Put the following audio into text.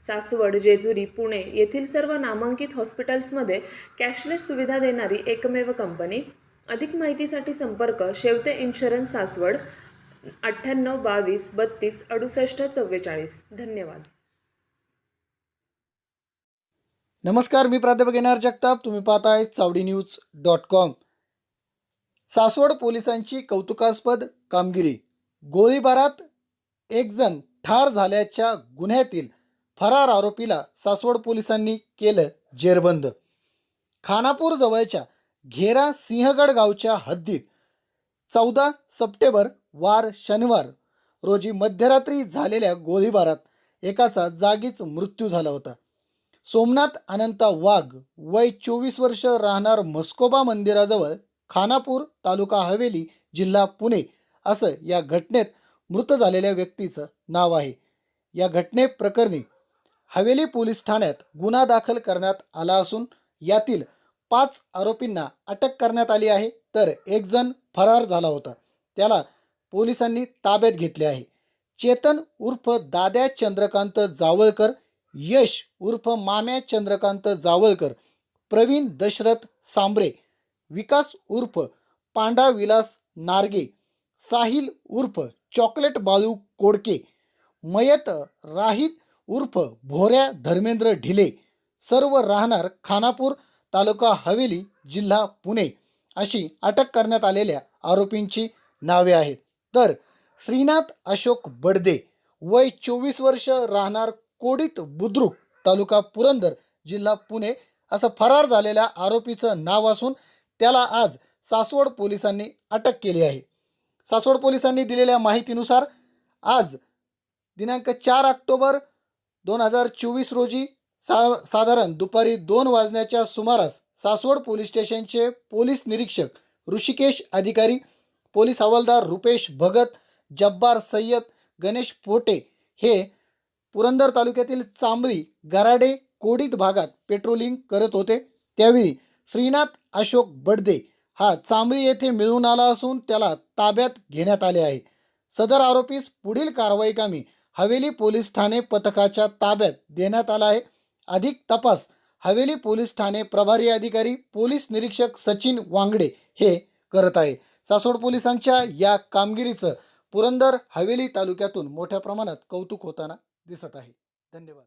सासवड जेजुरी पुणे येथील सर्व नामांकित हॉस्पिटल्समध्ये कॅशलेस सुविधा देणारी एकमेव कंपनी. अधिक माहितीसाठी संपर्क शेवते इन्शुरन्स सासवड अठ्ठ्याण्णव बावीस बत्तीस अडुसष्ट चव्वेचाळीस. धन्यवाद. नमस्कार मी प्राध्यापक येणार जगताप. तुम्ही पाहताय Chawdi news dot com. Saswad पोलिसांची कौतुकास्पद कामगिरी. गोळीबारात एक जण ठार झाल्याच्या गुन्ह्यातील फरार आरोपीला सासवड पोलिसांनी केलं जेरबंद. खानापूर जवळच्या घेरा सिंहगड गावच्या हद्दीत चौदा सप्टेंबर वार शनिवार रोजी मध्यरात्री झालेल्या गोळीबारात एकाचा जागीच मृत्यू झाला होता. सोमनाथ अनंता वाघ वय चोवीस वर्ष राहणार मस्कोबा मंदिराजवळ खानापूर तालुका हवेली जिल्हा पुणे असं या घटनेत मृत झालेल्या व्यक्तीचं नाव आहे. या घटनेप्रकरणी हवेली पोलीस ठाण्यात गुन्हा दाखल करण्यात आला असून यातील पाच आरोपींना अटक करण्यात आली आहे. तर एक जण फरार झाला होता. त्याला पोलिसांनी ताब्यात घेतले आहे. चेतन उर्फ दाद्या चंद्रकांत जावळकर यश उर्फ माम्या चंद्रकांत जावळकर प्रवीण दशरथ सांबरे विकास उर्फ पांडा विलास नारगे साहिल उर्फ चॉकलेट बाळू कोडके मयत राहित उर्फ भोऱ्या धर्मेंद्र ढिले सर्व राहणार खानापूर तालुका हवेली जिल्हा पुणे अशी अटक करण्यात आलेल्या आरोपींची नावे आहेत. तर श्रीनाथ अशोक बडदे वय चोवीस वर्ष राहणार कोडित बुद्रुक तालुका पुरंदर जिल्हा पुणे असं फरार झालेल्या आरोपीचं नाव असून त्याला आज सासवड पोलिसांनी अटक केली आहे. सासवड पोलिसांनी दिलेल्या माहितीनुसार आज दिनांक चार ऑक्टोबर दोन हजार चोवीस रोजी सा साधारण दुपारी दोन वाजण्याच्या सुमारास सासवड पोलीस स्टेशनचे पोलीस निरीक्षक ऋषिकेश अधिकारी पोलीस हवालदार रुपेश भगत जब्बार सय्यद गणेश पोटे हे पुरंदर तालुक्यातील चांबळी गराडे कोडित भागात पेट्रोलिंग करत होते. त्यावेळी श्रीनाथ अशोक बडदे हा चांबळी येथे मिळून आला असून त्याला ताब्यात घेण्यात आले आहे. सदर आरोपीस पुढील कारवाई कामी हवेली पोलीस ठाणे पथकाच्या ताब्यात देण्यात आला आहे. अधिक तपास हवेली पोलीस ठाणे प्रभारी अधिकारी पोलीस निरीक्षक सचिन वांगडे हे करत आहे. सासवड पोलिसांच्या या कामगिरीचं पुरंदर हवेली तालुक्यातून मोठ्या प्रमाणात कौतुक होताना दिसत आहे. धन्यवाद.